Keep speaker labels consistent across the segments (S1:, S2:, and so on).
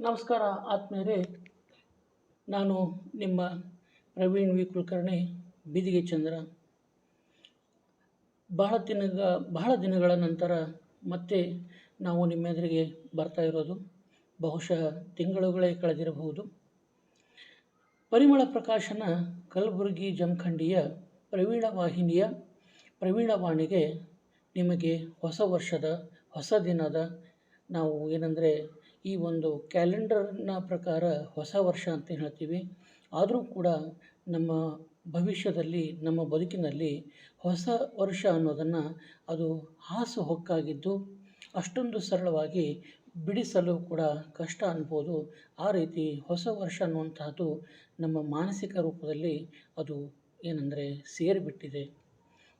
S1: ನಮಸ್ಕಾರ ಆತ್ಮೀಯರೇ. ನಾನು ನಿಮ್ಮ ಪ್ರವೀಣ್ ವಿ. ಕುಲಕರ್ಣಿ, ಬೀದಿಗೆ ಚಂದ್ರ. ಬಹಳ ದಿನಗ ಬಹಳ ದಿನಗಳ ನಂತರ ಮತ್ತೆ ನಾವು ನಿಮ್ಮ ಎದುರಿಗೆ ಬರ್ತಾ ಇರೋದು. ಬಹುಶಃ ತಿಂಗಳುಗಳೇ ಕಳೆದಿರಬಹುದು. ಪರಿಮಳ ಪ್ರಕಾಶನ ಕಲಬುರಗಿ ಜಮಖಂಡಿಯ ಪ್ರವೀಣ ವಾಹಿನಿಯ ಪ್ರವೀಣವಾಣಿಗೆ ನಿಮಗೆ ಹೊಸ ವರ್ಷದ, ಹೊಸ ದಿನದ ನಾವು ಏನಂದರೆ ಈ ಒಂದು ಕ್ಯಾಲೆಂಡರ್ನ ಪ್ರಕಾರ ಹೊಸ ವರ್ಷ ಅಂತ ಹೇಳ್ತೀವಿ. ಆದರೂ ಕೂಡ ನಮ್ಮ ಭವಿಷ್ಯದಲ್ಲಿ, ನಮ್ಮ ಬದುಕಿನಲ್ಲಿ ಹೊಸ ವರ್ಷ ಅನ್ನೋದನ್ನು ಅದು ಹಾಸುಹೊಕ್ಕಾಗಿದ್ದು ಅಷ್ಟೊಂದು ಸರಳವಾಗಿ ಬಿಡಿಸಲು ಕೂಡ ಕಷ್ಟ ಅನ್ಬೋದು. ಆ ರೀತಿ ಹೊಸ ವರ್ಷ ಅನ್ನುವಂತಹದ್ದು ನಮ್ಮ ಮಾನಸಿಕ ರೂಪದಲ್ಲಿ ಅದು ಏನಂದರೆ ಸೇರಿಬಿಟ್ಟಿದೆ.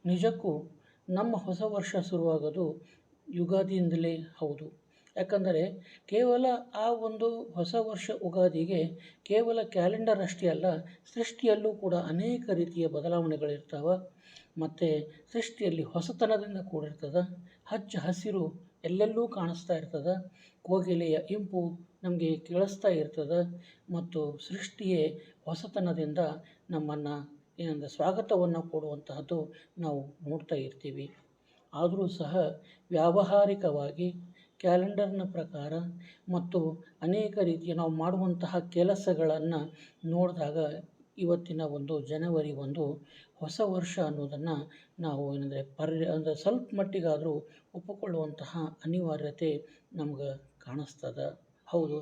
S1: ನಿಜಕ್ಕೂ ನಮ್ಮ ಹೊಸ ವರ್ಷ ಶುರುವಾಗೋದು ಯುಗಾದಿಯಿಂದಲೇ ಹೌದು. ಯಾಕಂದರೆ ಕೇವಲ ಆ ಒಂದು ಹೊಸ ವರ್ಷ ಉಗಾದಿಗೆ ಕೇವಲ ಕ್ಯಾಲೆಂಡರ್ ಅಷ್ಟೇ ಅಲ್ಲ, ಸೃಷ್ಟಿಯಲ್ಲೂ ಕೂಡ ಅನೇಕ ರೀತಿಯ ಬದಲಾವಣೆಗಳಿರ್ತಾವೆ. ಮತ್ತು ಸೃಷ್ಟಿಯಲ್ಲಿ ಹೊಸತನದಿಂದ ಕೂಡಿರ್ತದೆ, ಹಚ್ಚ ಹಸಿರು ಎಲ್ಲೆಲ್ಲೂ ಕಾಣಿಸ್ತಾ ಇರ್ತದೆ, ಕೋಗಿಲೆಯ ಇಂಪು ನಮಗೆ ಕೇಳಿಸ್ತಾ ಇರ್ತದೆ, ಮತ್ತು ಸೃಷ್ಟಿಯೇ ಹೊಸತನದಿಂದ ನಮ್ಮನ್ನು ಏನಂದ ಸ್ವಾಗತವನ್ನು ಕೊಡುವಂತಹದ್ದು ನಾವು ನೋಡ್ತಾ ಇರ್ತೀವಿ. ಆದರೂ ಸಹ ವ್ಯಾವಹಾರಿಕವಾಗಿ ಕ್ಯಾಲೆಂಡರ್ನ ಪ್ರಕಾರ ಮತ್ತು ಅನೇಕ ರೀತಿಯ ನಾವು ಮಾಡುವಂತಹ ಕೆಲಸಗಳನ್ನು ನೋಡಿದಾಗ ಇವತ್ತಿನ ಒಂದು ಜನವರಿ ಒಂದು ಹೊಸ ವರ್ಷ ಅನ್ನೋದನ್ನು ನಾವು ಏನಂದರೆ ಪರ್ಯ ಅಂದರೆ ಸ್ವಲ್ಪ ಮಟ್ಟಿಗಾದರೂ ಒಪ್ಪಿಕೊಳ್ಳುವಂತಹ ಅನಿವಾರ್ಯತೆ ನಮ್ಗೆ ಕಾಣಿಸ್ತದೆ. ಹೌದು.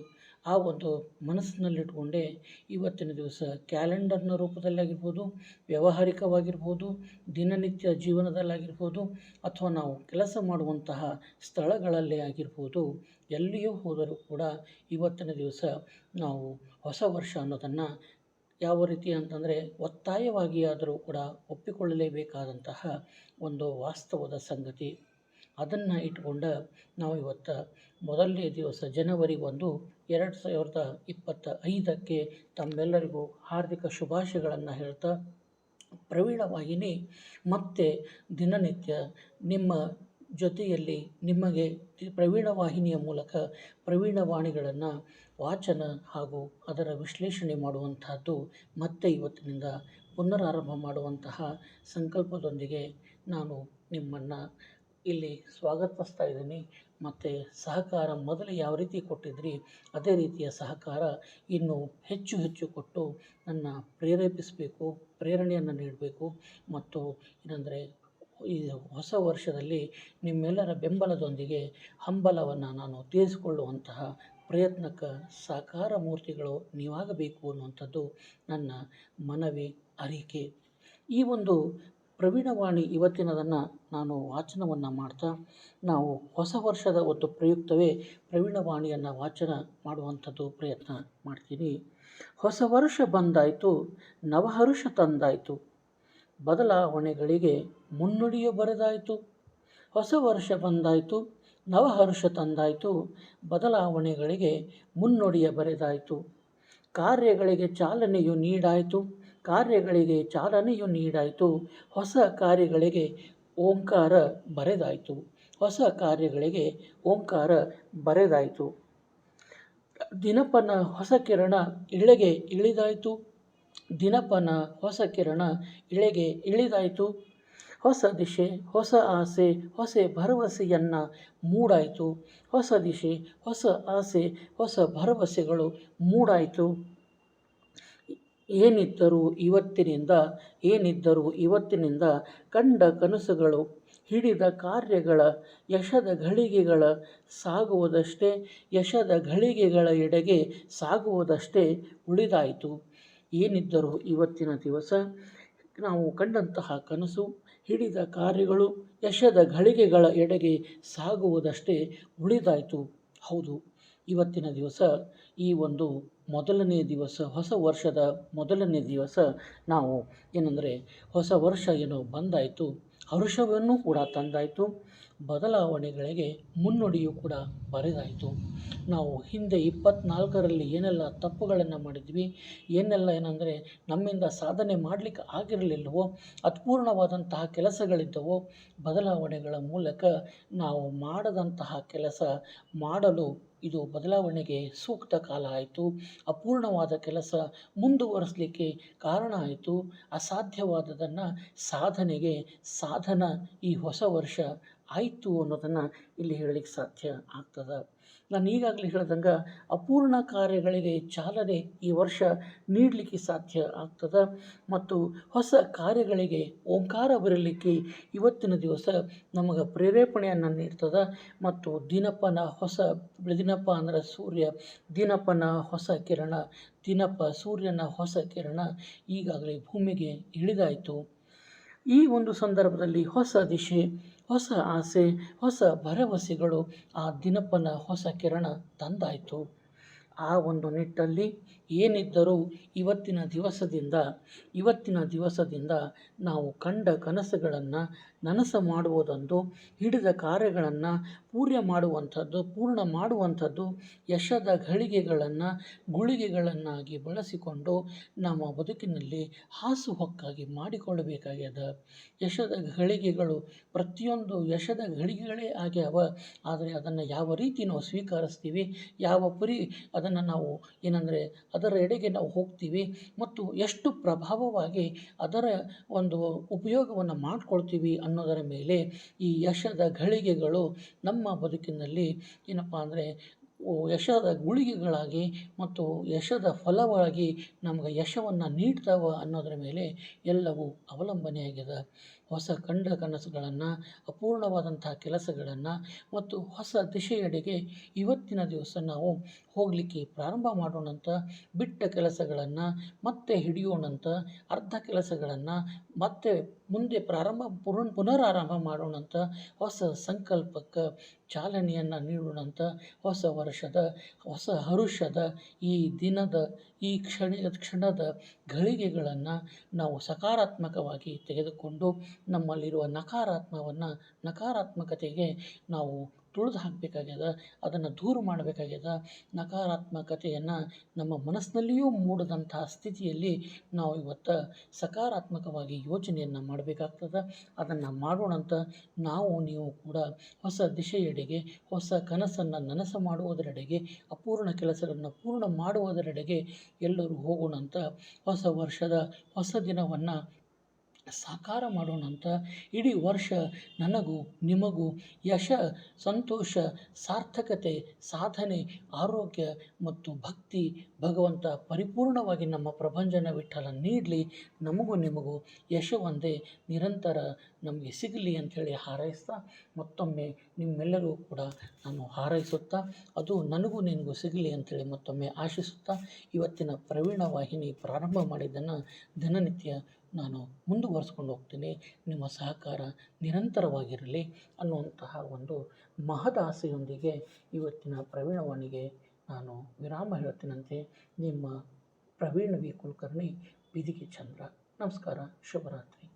S1: ಆ ಒಂದು ಮನಸ್ಸಿನಲ್ಲಿಟ್ಕೊಂಡೇ ಇವತ್ತಿನ ದಿವಸ ಕ್ಯಾಲೆಂಡರ್ನ ರೂಪದಲ್ಲಾಗಿರ್ಬೋದು, ವ್ಯಾವಹಾರಿಕವಾಗಿರ್ಬೋದು, ದಿನನಿತ್ಯ ಜೀವನದಲ್ಲಾಗಿರ್ಬೋದು ಅಥವಾ ನಾವು ಕೆಲಸ ಮಾಡುವಂತಹ ಸ್ಥಳಗಳಲ್ಲೇ ಆಗಿರ್ಬೋದು, ಎಲ್ಲಿಯೂ ಹೋದರೂ ಕೂಡ ಇವತ್ತಿನ ದಿವಸ ನಾವು ಹೊಸ ವರ್ಷ ಅನ್ನೋದನ್ನು ಯಾವ ರೀತಿ ಅಂತಂದರೆ ಒತ್ತಾಯವಾಗಿ ಆದರೂ ಕೂಡ ಒಪ್ಪಿಕೊಳ್ಳಲೇಬೇಕಾದಂತಹ ಒಂದು ವಾಸ್ತವದ ಸಂಗತಿ ಅದನ್ನು ಇಟ್ಕೊಂಡು ನಾವು ಇವತ್ತು ಮೊದಲನೇ ದಿವಸ ಜನವರಿ ಒಂದು ಎರಡು ಸಾವಿರದ ಇಪ್ಪತ್ತ ಐದಕ್ಕೆ ತಮ್ಮೆಲ್ಲರಿಗೂ ಹಾರ್ದಿಕ ಶುಭಾಶಯಗಳನ್ನು ಹೇಳ್ತಾ ಪ್ರವೀಣ ವಾಹಿನಿ ಮತ್ತೆ ದಿನನಿತ್ಯ ನಿಮ್ಮ ಜೊತೆಯಲ್ಲಿ ನಿಮಗೆ ಪ್ರವೀಣ ವಾಹಿನಿಯ ಮೂಲಕ ಪ್ರವೀಣ ವಾಣಿಗಳನ್ನು ವಾಚನ ಹಾಗೂ ಅದರ ವಿಶ್ಲೇಷಣೆ ಮಾಡುವಂತಹದ್ದು ಮತ್ತೆ ಇವತ್ತಿನಿಂದ ಪುನರಾರಂಭ ಮಾಡುವಂತಹ ಸಂಕಲ್ಪದೊಂದಿಗೆ ನಾನು ನಿಮ್ಮನ್ನು ಇಲ್ಲಿ ಸ್ವಾಗತಿಸ್ತಾ ಇದ್ದೀನಿ. ಮತ್ತು ಸಹಕಾರ ಮೊದಲು ಯಾವ ರೀತಿ ಕೊಟ್ಟಿದ್ರಿ, ಅದೇ ರೀತಿಯ ಸಹಕಾರ ಇನ್ನೂ ಹೆಚ್ಚು ಹೆಚ್ಚು ಕೊಟ್ಟು ನನ್ನ ಪ್ರೇರೇಪಿಸಬೇಕು, ಪ್ರೇರಣೆಯನ್ನು ನೀಡಬೇಕು. ಮತ್ತು ಏನಂದರೆ, ಈ ಹೊಸ ವರ್ಷದಲ್ಲಿ ನಿಮ್ಮೆಲ್ಲರ ಬೆಂಬಲದೊಂದಿಗೆ ಹಂಬಲವನ್ನು ನಾನು ತೀರಿಸಿಕೊಳ್ಳುವಂತಹ ಪ್ರಯತ್ನಕ್ಕೆ ಸಾಕಾರ ಮೂರ್ತಿಗಳು ನೀವಾಗಬೇಕು ಅನ್ನುವಂಥದ್ದು ನನ್ನ ಮನವಿ, ಅರಿಕೆ. ಈ ಒಂದು ಪ್ರವೀಣವಾಣಿ ಇವತ್ತಿನದನ್ನು ನಾನು ವಾಚನವನ್ನು ಮಾಡ್ತಾ, ನಾವು ಹೊಸ ವರ್ಷದ ಒಂದು ಪ್ರಯುಕ್ತವೇ ಪ್ರವೀಣವಾಣಿಯನ್ನು ವಾಚನ ಮಾಡುವಂಥದ್ದು ಪ್ರಯತ್ನ ಮಾಡ್ತೀನಿ. ಹೊಸ ವರ್ಷ ಬಂದಾಯಿತು, ನವಹರುಷ ತಂದಾಯಿತು. ಬದಲಾವಣೆಗಳಿಗೆ ಮುನ್ನುಡಿಯು ಬರೆದಾಯಿತು. ಹೊಸ ವರ್ಷ ಬಂದಾಯಿತು, ನವಹರುಷ ತಂದಾಯಿತು. ಬದಲಾವಣೆಗಳಿಗೆ ಮುನ್ನುಡಿಯ ಬರೆದಾಯಿತು. ಕಾರ್ಯಗಳಿಗೆ ಚಾಲನೆಯು ನೀಡಾಯಿತು. ಕಾರ್ಯಗಳಿಗೆ ಚಾಲನೆಯು ನೀಡಾಯಿತು. ಹೊಸ ಕಾರ್ಯಗಳಿಗೆ ಓಂಕಾರ ಬರೆದಾಯಿತು. ಹೊಸ ಕಾರ್ಯಗಳಿಗೆ ಓಂಕಾರ ಬರೆದಾಯಿತು. ದಿನಪನ ಹೊಸ ಕಿರಣ ಇಳೆಗೆ ಇಳಿದಾಯಿತು. ದಿನಪನ ಹೊಸ ಕಿರಣ ಇಳೆಗೆ ಇಳಿದಾಯಿತು. ಹೊಸ ದಿಶೆ, ಹೊಸ ಆಸೆ, ಹೊಸ ಭರವಸೆಯನ್ನು ಮೂಡಾಯಿತು. ಹೊಸ ದಿಶೆ, ಹೊಸ ಆಸೆ, ಹೊಸ ಭರವಸೆಗಳು ಮೂಡಾಯಿತು. ಏನಿದ್ದರೂ ಇವತ್ತಿನಿಂದ ಏನಿದ್ದರೂ ಇವತ್ತಿನಿಂದ ಕಂಡ ಕನಸುಗಳು, ಹಿಡಿದ ಕಾರ್ಯಗಳ ಯಶದ ಘಳಿಗೆಗಳ ಸಾಗುವುದಷ್ಟೇ, ಯಶದ ಘಳಿಗೆಗಳ ಎಡೆಗೆ ಸಾಗುವುದಷ್ಟೇ ಉಳಿದಾಯಿತು. ಏನಿದ್ದರೂ ಇವತ್ತಿನ ದಿವಸ, ನಾವು ಕಂಡಂತಹ ಕನಸು, ಹಿಡಿದ ಕಾರ್ಯಗಳು, ಯಶದ ಘಳಿಗೆಗಳ ಎಡೆಗೆ ಸಾಗುವುದಷ್ಟೇ ಉಳಿದಾಯಿತು. ಹೌದು. ಇವತ್ತಿನ ದಿವಸ, ಈ ಒಂದು ಮೊದಲನೇ ದಿವಸ, ಹೊಸ ವರ್ಷದ ಮೊದಲನೇ ದಿವಸ ನಾವು ಏನಂದರೆ ಹೊಸ ವರ್ಷ ಏನೋ ಬಂದಾಯಿತು ಹರುಷವನ್ನು ಕೂಡ ತಂದಾಯಿತು. ಬದಲಾವಣೆಗಳಿಗೆ ಮುನ್ನುಡಿಯು ಕೂಡ ಬರೆದಾಯಿತು. ನಾವು ಹಿಂದೆ ಇಪ್ಪತ್ನಾಲ್ಕರಲ್ಲಿ ಏನೆಲ್ಲ ತಪ್ಪುಗಳನ್ನು ಮಾಡಿದ್ವಿ, ಏನೆಲ್ಲ ಏನಂದರೆ ನಮ್ಮಿಂದ ಸಾಧನೆ ಮಾಡಲಿಕ್ಕೆ ಆಗಿರಲಿಲ್ಲವೋ, ಅತ್ಪೂರ್ಣವಾದಂತಹ ಕೆಲಸಗಳಿದ್ದವೋ, ಬದಲಾವಣೆಗಳ ಮೂಲಕ ನಾವು ಮಾಡದಂತಹ ಕೆಲಸ ಮಾಡಲು ಇದು ಬದಲಾವಣೆಗೆ ಸೂಕ್ತ ಕಾಲ ಆಯಿತು. ಅಪೂರ್ಣವಾದ ಕೆಲಸ ಮುಂದುವರಿಸಲಿಕ್ಕೆ ಕಾರಣ ಆಯಿತು. ಅಸಾಧ್ಯವಾದದನ್ನು ಸಾಧನೆಗೆ ಸಾಧನ ಈ ಹೊಸ ವರ್ಷ ಆಯಿತು ಅನ್ನೋದನ್ನು ಇಲ್ಲಿ ಹೇಳಲಿಕ್ಕೆ ಸಾಧ್ಯ ಆಗ್ತದೆ. ನಾನು ಈಗಾಗಲೇ ಹೇಳ್ದಂಗೆ ಅಪೂರ್ಣ ಕಾರ್ಯಗಳಿಗೆ ಚಾಲನೆ ಈ ವರ್ಷ ನೀಡಲಿಕ್ಕೆ ಸಾಧ್ಯ ಆಗ್ತದೆ. ಮತ್ತು ಹೊಸ ಕಾರ್ಯಗಳಿಗೆ ಓಂಕಾರ ಬರಲಿಕ್ಕೆ ಇವತ್ತಿನ ದಿವಸ ನಮಗೆ ಪ್ರೇರೇಪಣೆಯನ್ನು ನೀಡ್ತದೆ. ಮತ್ತು ದಿನಪನ ಹೊಸ ದಿನಪ್ಪ ಅಂದರೆ ಸೂರ್ಯ, ದಿನಪನ ಹೊಸ ಕಿರಣ, ದಿನಪ ಸೂರ್ಯನ ಹೊಸ ಕಿರಣ ಈಗಾಗಲೇ ಭೂಮಿಗೆ ಇಳಿದಾಯಿತು. ಈ ಒಂದು ಸಂದರ್ಭದಲ್ಲಿ ಹೊಸ ದಿಶೆ ಹೊಸ ಆಸೆ, ಹೊಸ ಭರವಸೆಗಳು ಆ ದಿನಪ್ಪನ ಹೊಸ ಕಿರಣ ತಂದಾಯಿತು. ಆ ಒಂದು ನಿಟ್ಟಲ್ಲಿ ಏನಿದ್ದರೂ ಇವತ್ತಿನ ದಿವಸದಿಂದ ಇವತ್ತಿನ ದಿವಸದಿಂದ ನಾವು ಕಂಡ ಕನಸುಗಳನ್ನು ನನಸು ಮಾಡುವುದೊಂದು ಹಿಡಿದ ಕಾರ್ಯಗಳನ್ನು ಪೂರ್ಯ ಮಾಡುವಂಥದ್ದು, ಪೂರ್ಣ ಮಾಡುವಂಥದ್ದು, ಯಶದ ಘಳಿಗೆಗಳನ್ನು, ಗುಳಿಗೆಗಳನ್ನಾಗಿ ಬಳಸಿಕೊಂಡು ನಮ್ಮ ಬದುಕಿನಲ್ಲಿ ಹಾಸುಹೊಕ್ಕಾಗಿ ಮಾಡಿಕೊಳ್ಳಬೇಕಾಗ್ಯದ. ಯಶದ ಘಳಿಗೆಗಳು ಪ್ರತಿಯೊಂದು ಯಶದ ಘಳಿಗೆಗಳೇ ಆಗ್ಯಾವ. ಆದರೆ ಅದನ್ನು ಯಾವ ರೀತಿ ನಾವು ಸ್ವೀಕರಿಸ್ತೀವಿ, ಯಾವ ಪರಿ ಅದನ್ನು ನಾವು ಏನಂದರೆ ಅದರ ಎಡೆಗೆ ನಾವು ಹೋಗ್ತೀವಿ ಮತ್ತು ಎಷ್ಟು ಪ್ರಭಾವವಾಗಿ ಅದರ ಒಂದು ಉಪಯೋಗವನ್ನು ಮಾಡಿಕೊಳ್ತೀವಿ ಅನ್ನೋದರ ಮೇಲೆ ಈ ಯಶದ ಘಳಿಗೆಗಳು ನಮ್ಮ ಬದುಕಿನಲ್ಲಿ ಏನಪ್ಪ ಅಂದರೆ ಯಶದ ಗುಳಿಗೆಗಳಾಗಿ ಮತ್ತು ಯಶದ ಫಲವಾಗಿ ನಮ್ಗೆ ಯಶವನ್ನು ನೀಡ್ತಾವ ಅನ್ನೋದರ ಮೇಲೆ ಎಲ್ಲವೂ ಅವಲಂಬನೆಯಾಗಿದೆ. ಹೊಸ ಕಂಡ ಕನಸುಗಳನ್ನು, ಅಪೂರ್ಣವಾದಂತಹ ಕೆಲಸಗಳನ್ನು ಮತ್ತು ಹೊಸ ದಿಶೆಯೆಡೆಗೆ ಇವತ್ತಿನ ದಿವಸ ನಾವು ಹೋಗಲಿಕ್ಕೆ ಪ್ರಾರಂಭ ಮಾಡೋಣಂತ, ಬಿಟ್ಟ ಕೆಲಸಗಳನ್ನು ಮತ್ತೆ ಹಿಡಿಯೋಣಂತ, ಅರ್ಧ ಕೆಲಸಗಳನ್ನು ಮತ್ತೆ ಮುಂದೆ ಪ್ರಾರಂಭ ಪುನರ್, ಪುನರಾರಂಭ ಮಾಡೋಣಂತ ಹೊಸ ಸಂಕಲ್ಪಕ್ಕೆ ಚಾಲನೆಯನ್ನು ನೀಡೋಣಂತ ಹೊಸ ವರ್ಷದ, ಹೊಸ ಹರುಷದ ಈ ದಿನದ, ಈ ಕ್ಷಣ, ಕ್ಷಣದ ಘಳಿಗೆಗಳನ್ನು ನಾವು ಸಕಾರಾತ್ಮಕವಾಗಿ ತೆಗೆದುಕೊಂಡು ನಮ್ಮಲ್ಲಿರುವ ನಕಾರಾತ್ಮವನ್ನು, ನಕಾರಾತ್ಮಕತೆಗೆ ನಾವು ತುಳಿದು ಹಾಕಬೇಕಾಗ್ಯದ, ಅದನ್ನು ದೂರ ಮಾಡಬೇಕಾಗ್ಯದ, ನಕಾರಾತ್ಮಕತೆಯನ್ನು ನಮ್ಮ ಮನಸ್ಸಿನಲ್ಲಿಯೂ ಮೂಡದಂಥ ಸ್ಥಿತಿಯಲ್ಲಿ ನಾವು ಇವತ್ತು ಸಕಾರಾತ್ಮಕವಾಗಿ ಯೋಚನೆಯನ್ನು ಮಾಡಬೇಕಾಗ್ತದೆ. ಅದನ್ನು ಮಾಡೋಣಂತ ನಾವು, ನೀವು ಕೂಡ ಹೊಸ ದಿಶೆಯೆಡೆಗೆ, ಹೊಸ ಕನಸನ್ನು ನನಸು ಮಾಡುವುದರೆಡೆಗೆ, ಅಪೂರ್ಣ ಕೆಲಸಗಳನ್ನು ಪೂರ್ಣ ಮಾಡುವುದರೆಡೆಗೆ ಎಲ್ಲರೂ ಹೋಗೋಣಂತ ಹೊಸ ವರ್ಷದ, ಹೊಸ ದಿನವನ್ನು ಸಾಕಾರ ಮಾಡೋಣಂತ ಇಡೀ ವರ್ಷ ನನಗೂ ನಿಮಗೂ ಯಶ, ಸಂತೋಷ, ಸಾರ್ಥಕತೆ, ಸಾಧನೆ, ಆರೋಗ್ಯ ಮತ್ತು ಭಕ್ತಿ ಭಗವಂತ ಪರಿಪೂರ್ಣವಾಗಿ ನಮ್ಮ ಪ್ರಭಂಜನ ವಿಠಲ ನೀಡಲಿ. ನಮಗೂ ನಿಮಗೂ ಯಶ ಒಂದೇ. ನಿರಂತರ ನಮಗೆ ಸಿಗಲಿ ಅಂಥೇಳಿ ಹಾರೈಸ್ತಾ ಮತ್ತೊಮ್ಮೆ ನಿಮ್ಮೆಲ್ಲರೂ ಕೂಡ ನಾನು ಹಾರೈಸುತ್ತಾ, ಅದು ನನಗೂ ನಿನಗೂ ಸಿಗಲಿ ಅಂಥೇಳಿ ಮತ್ತೊಮ್ಮೆ ಆಶಿಸುತ್ತಾ, ಇವತ್ತಿನ ಪ್ರವೀಣ ವಾಹಿನಿ ಪ್ರಾರಂಭ ಮಾಡಿದ್ದನ್ನು ದಿನನಿತ್ಯ ನಾನು ಮುಂದುವರಿಸ್ಕೊಂಡು ಹೋಗ್ತೀನಿ. ನಿಮ್ಮ ಸಹಕಾರ ನಿರಂತರವಾಗಿರಲಿ ಅನ್ನುವಂತಹ ಒಂದು ಮಹದಾಸೆಯೊಂದಿಗೆ ಇವತ್ತಿನ ಪ್ರವೀಣವಾಣಿಗೆ ನಾನು ವಿರಾಮ ಹೇಳ್ತೀನಂತೆ. ನಿಮ್ಮ ಪ್ರವೀಣ್ ವಿ ಕುಲಕರ್ಣಿ, ಬಿದಿಗೆ ಚಂದ್ರ. ನಮಸ್ಕಾರ, ಶುಭರಾತ್ರಿ.